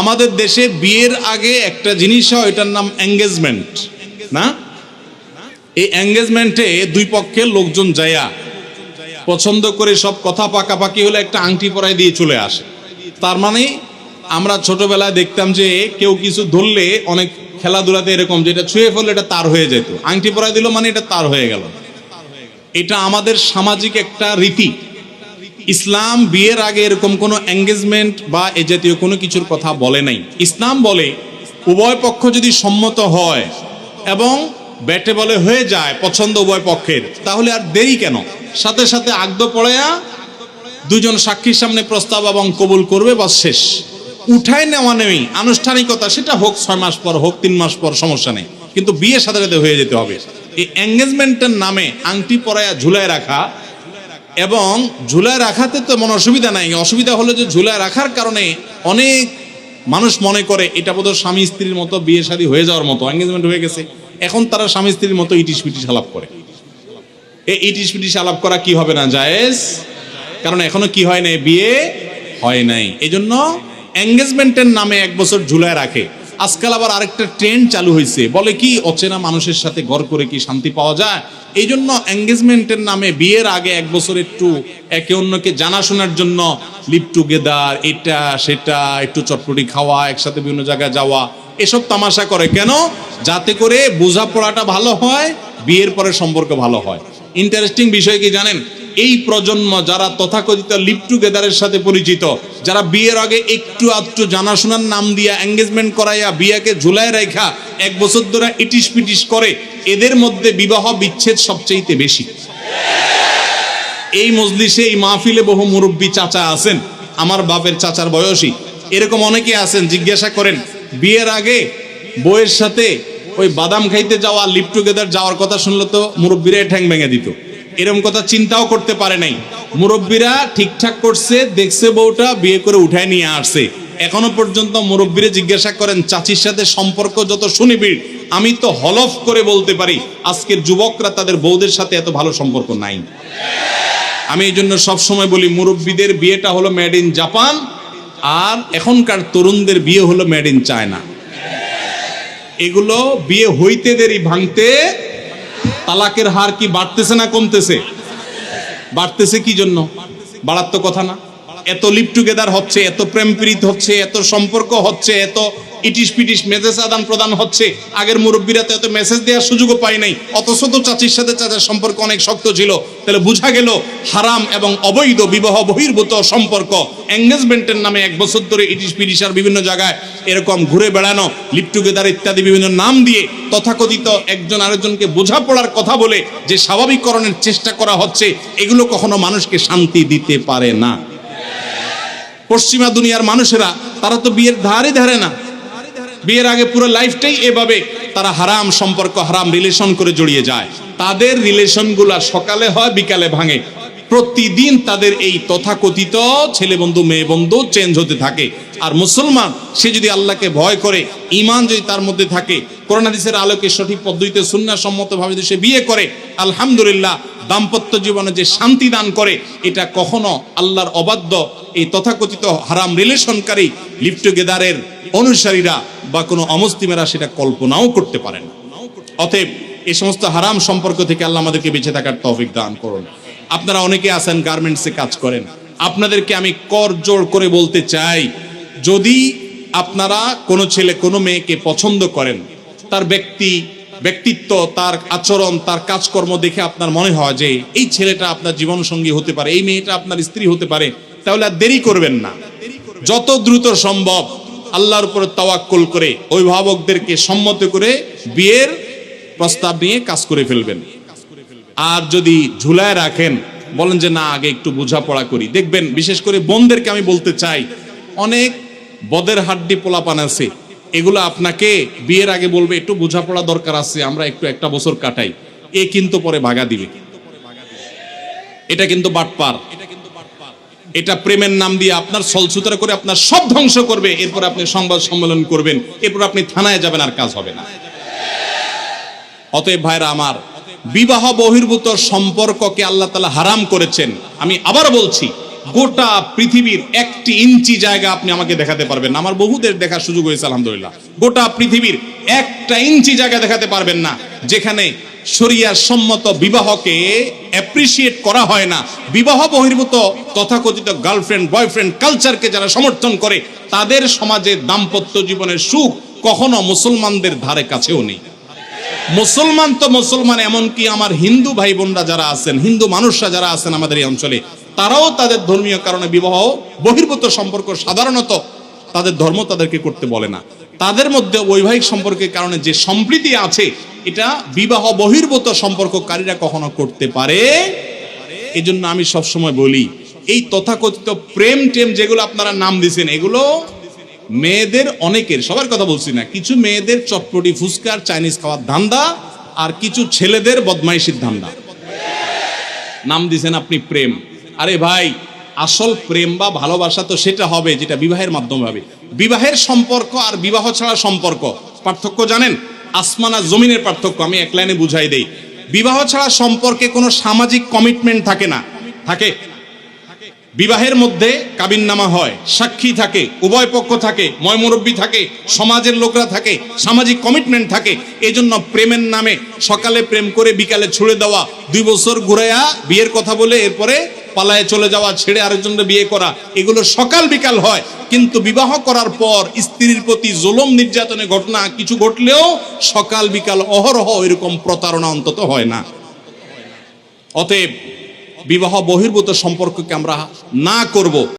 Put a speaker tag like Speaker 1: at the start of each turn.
Speaker 1: আমাদের দেশে বিয়ের আগে একটা জিনিস হয় এটার নাম এঙ্গেজমেন্ট না? এই এঙ্গেজমেন্টে দুই পক্ষের লোকজন যায়া, পছন্দ করে সব কথা পাকাপাকি হলে একটা আংটি পরাই দিয়ে চলে আসে। তার মানে আমরা ছোটবেলায় দেখতাম যে কেউ কিছু ধরলে অনেক খেলাধুলাতে এরকম যেটা ছুঁয়ে ফেললে এটা তার হয়ে যেত। আংটি পরাই দিল মানে এটা তার হয়ে গেল। এটা আমাদের সামাজিক একটা রীতি। ইসলাম বিয়ের আগে এরকম কোনো এঙ্গেজমেন্ট বা এ জাতীয় কোনো কিছুর কথা বলে নাই। ইসলাম বলে, উভয় পক্ষ যদি সম্মত হয় এবং ব্যাটে বলে হয়ে যায় পছন্দ উভয় পক্ষের, তাহলে আর দেরি কেন? সাথে সাথে আগদ পড়ায়া দুজন সাক্ষীর সামনে প্রস্তাব এবং কবুল করবে বা শেষ। উঠায় নেওয়া নেই, আনুষ্ঠানিকতা সেটা হোক ছয় মাস পর হোক, তিন মাস পর, সমস্যা নেই। কিন্তু বিয়ে সাথে সাথে হয়ে যেতে হবে। এই এঙ্গেজমেন্টের নামে আংটি পরায়া ঝুলায় রাখা এবং ঝুলায় রাখাতে তো মনে অসুবিধা নাই। অসুবিধা হলো যে ঝুলায় রাখার কারণে অনেক মানুষ মনে করে, এটা বোধহয় স্বামী স্ত্রীর মতো বিয়ে শাদী হয়ে যাওয়ার মতো এঙ্গেজমেন্ট হয়ে গেছে। এখন তারা স্বামী স্ত্রীর মতো ইটিস পিটিস আলাপ করে। এই ইটিস পিটিস আলাপ করা কি হবে না জায়েজ? কারণ এখনও কি হয় নাই? বিয়ে হয় নাই। এই জন্য এঙ্গেজমেন্টের নামে এক বছর ঝুলায় রাখে। আজকাল আবার আরেকটা ট্রেন্ড চালু হয়েছে। বলে কি, অচেনা মানুষের সাথে ঘর করে কি শান্তি পাওয়া যায়? এই জন্য এঙ্গেজমেন্টের নামে বিয়ের আগে এক বছর একটু একে অন্যকে জানাশোনার জন্য লিভ টুগেদার এটা, সেটা, একটু চটপটি খাওয়া, একসাথে বিভিন্ন জায়গায় যাওয়া, এসব তামাশা করে। কেন? যাতে করে বোঝাপড়াটা ভালো হয়, বিয়ের পরে সম্পর্ক ভালো হয়। ইন্টারেস্টিং বিষয় কি জানেন? এই প্রজন্ম যারা তথাকথিত লিভ টুগেদারের সাথে পরিচিত, যারা বিয়ের আগে একটু আধটু জানাশোনার নাম দিয়া এঙ্গেজমেন্ট করাইয়া বিয়াকে ঝুলায় রেখা এক বছর ধরে ইটিস পিটিস করে, এদের মধ্যে বিবাহ বিচ্ছেদ সবচেয়ে বেশি। এই মজলিসে, এই মাহফিলে বহু মুরব্বী চাচা আছেন, আমার বাপের চাচার বয়সী। এরকম অনেকে আছেন, জিজ্ঞাসা করেন, বিয়ের আগে বইয়ের সাথে ওই বাদাম খাইতে যাওয়া লিপ টুগেদার যাওয়ার কথা শুনলে তো মুরব্বীরা ঠ্যাং ভেঙে দিত। এরকম কথা চিন্তাও করতে পারে নাই। মুরব্বীরা ঠিকঠাক করছে, দেখছে বউটা, বিয়ে করে উঠায় নিয়ে আসছে। এখনও পর্যন্ত মুরব্বীরা জিজ্ঞাসা করেন, চাচির সাথে সম্পর্ক যত সুনিবিড়, আমি তো হলফ করে বলতে পারি, আজকের যুবকরা তাদের বউদের সাথে এত ভালো সম্পর্ক নাই। আমি এই জন্য সবসময় বলি, মুরব্বীদের বিয়েটা হলো মেড ইন জাপান আর এখনকার তরুণদের বিয়ে হলো মেড ইন চায়না এগুলো বিয়ে হইতে দেরি ভাঙতে তালাকের হার কি বাড়তেছে না কমতেছে? বাড়তেছে কি জন্য? বাড়ার তো কথা না। এত লিপ টুগেদার হচ্ছে, এত প্রেম প্রীত হচ্ছে, এত সম্পর্ক হচ্ছে, এত ইটিস পিটিস মেসেজ আদান প্রদান হচ্ছে। আগের মুরব্বীরা তো এত মেসেজ দেওয়ার সুযোগও পায় নাই। অথচ তো চাচির সাথে চাচার সম্পর্ক অনেক শক্ত ছিল। তাহলে বোঝা গেল হারাম এবং অবৈধ বিবাহ বহির্ভূত সম্পর্ক। এঙ্গেজমেন্টের নামে এক বছর ধরে ইটিস পিটিস আর বিভিন্ন জায়গায় এরকম ঘুরে বেড়ানো লিপ টুগেদার ইত্যাদি বিভিন্ন নাম দিয়ে তথাকথিত একজন আরেকজনকে বোঝাপড়ার কথা বলে যে স্বাভাবিককরণের চেষ্টা করা হচ্ছে, এগুলো কখনো মানুষকে শান্তি দিতে পারে না। পশ্চিমা দুনিয়ার মানুষেরা, তারা তো বিয়ের ধারে ধারে না। বিয়ের আগে পুরো লাইফটাই এভাবে তারা হারাম সম্পর্ক, হারাম রিলেশন করে জড়িয়ে যায়। তাদের রিলেশনগুলা সকালে হয়, বিকালে ভাঙে। প্রতিদিন তাদের এই তথাকথিত ছেলে বন্ধু, মেয়ে বন্ধু চেঞ্জ হতে থাকে। আর মুসলমান, সে যদি আল্লাহকে ভয় করে ইমান যদি তার মধ্যে থাকে করোনাদিসের আলোকে সঠিক পদ্ধতিতে সুন্না সম্মতভাবে যদি সে বিয়ে করে, আলহামদুলিল্লাহ দাম্পত্য জীবনে যে শান্তি দান করে, এটা কখনো আল্লাহর অবাধ্য এই তথাকথিত হারাম রিলেশনকারী লিভ টুগেদারের অনুসারীরা বা কোনো অমুসলিমেরা সেটা কল্পনাও করতে পারেন অতএব এই সমস্ত হারাম সম্পর্ক থেকে আল্লাহ আমাদেরকে বেঁচে থাকার তৌফিক দান করুন। আপনারা অনেকে আছেন গার্মেন্টসে কাজ করেন। আপনাদেরকে আমি কর জোর করে বলতে চাই, যদি আপনারা কোনো ছেলে, কোনো মেয়েকে পছন্দ করেন, তার ব্যক্তি ব্যক্তিত্ব, তার আচরণ, তার কাজকর্ম দেখে আপনার মনে হয় যে এই ছেলেটা আপনার জীবন সঙ্গী হতে পারে, এই মেয়েটা আপনার স্ত্রী হতে পারে, তাহলে আর দেরি করবেন না। যত দ্রুত সম্ভব আল্লাহর উপরে তাওয়াক্কুল করে অভিভাবকদেরকে সম্মত করে বিয়ের প্রস্তাব নিয়ে কাজ করে ফেলবেন। আর যদি ঝুলায় রাখেন, বলেন যে না, আগে একটু বোঝাপড়া করি। দেখবেন, বিশেষ করে বোনদেরকে আমি বলতে চাই, অনেক বদের হাড্ডি পোলাপান আছে এগুলো আপনাকে বিয়ের আগে বলবে, একটু বোঝাপড়া দরকার আছে, আমরা একটু একটা বছর কাটাই। এ কিন্তু পরে ভাগা দিবে। এটা কিন্তু বাটপার। এটা প্রেমের নাম দিয়ে আপনার সলসুতরা করে আপনার সব ধ্বংস করবে, এরপর আপনি সংবাদ সম্মেলন করবেন, এরপর আপনি থানায় যাবেন আর কাজ হবে না। অতএব ভাইরা আমার, বিবাহ বহির্ভূত সম্পর্ককে আল্লাহ তালা হারাম করেছেন। আমি আবার বলছি, গোটা পৃথিবীর একটি ইঞ্চি জায়গা আপনি আমাকে দেখাতে পারবেন আমার বহুদের দেখার সুযোগ হয়েছে, আলহামদুলিল্লাহ। গোটা পৃথিবীর একটা ইঞ্চি জায়গা দেখাতে পারবেন না, যেখানে শরিয়া সম্মত বিবাহকে অ্যাপ্রিসিয়েট করা হয় না। বিবাহ বহির্ভূত তথাকথিত গার্লফ্রেন্ড বয়ফ্রেন্ড কালচারকে যারা সমর্থন করে, তাদের সমাজে দাম্পত্য জীবনের সুখ কখনো মুসলমানদের ধারে কাছেও নেই। মুসলমান তো মুসলমান, এমনকি আমার হিন্দু ভাই বোনরা যারা আছেন, হিন্দু মানুষরা যারা আছেন আমাদের এই অঞ্চলে তারাও তাদের ধর্মীয় কারণে বিবাহ, বহির্ভূত সম্পর্ক সাধারণত তাদের ধর্ম তাদেরকে করতে বলে না। তাদের মধ্যে বৈবাহিক সম্পর্কের কারণে যে সম্প্রীতি আছে, এটা বিবাহ, বহির্ভূত সম্পর্ককারীরা কখনো করতে পারে? এই জন্য আমি সবসময় বলি, এই তথাকথিত প্রেম টেম যেগুলো আপনারা নাম দিছেন, এগুলো মেয়েদের অনেকের, সবার কথা বলছি না, কিছু মেয়েদের চটপটি ফুচকার চাইনিজ খাওয়ার ধান্দা আর কিছু ছেলেদের বদমাইশির ধান্দা। নাম দিছেন আপনি প্রেম। আরে ভাই, আসল প্রেম বা ভালোবাসা তো সেটা হবে যেটা বিবাহের মাধ্যমে হবে। বিবাহের সম্পর্ক আর বিবাহ ছাড়া সম্পর্ক, পার্থক্য জানেন? আসমান আর জমিনের পার্থক্য আমি এক লাইনে বুঝাই দেই। বিবাহ ছাড়া সম্পর্কে কোনো সামাজিক কমিটমেন্ট থাকে না। থাকে। বিবাহের মধ্যে কাবিননামা হয়, সাক্ষী থাকে, উভয় পক্ষ থাকে ময়মুরব্বী থাকে, সমাজের লোকরা থাকে, সামাজিক কমিটমেন্ট থাকে। এজন্য প্রেমের নামে সকালে প্রেম করে বিকালে ছুড়ে দেওয়া, দুই বছর ঘুরাইয়া বিয়ের কথা বলে এরপরে পালায়ে চলে যাওয়া, ছেড়ে আরেকজনকে বিয়ে করা, এগুলো সকাল বিকাল হয়। কিন্তু বিবাহ করার পর স্ত্রীর প্রতি জুলম, নির্যাতনের ঘটনা কিছু ঘটলেও সকাল বিকাল অহরহ এরকম প্রতারণা অন্তত হয় না। অতএব বিবাহ বহির্ভূত সম্পর্ককে আমরা না করব।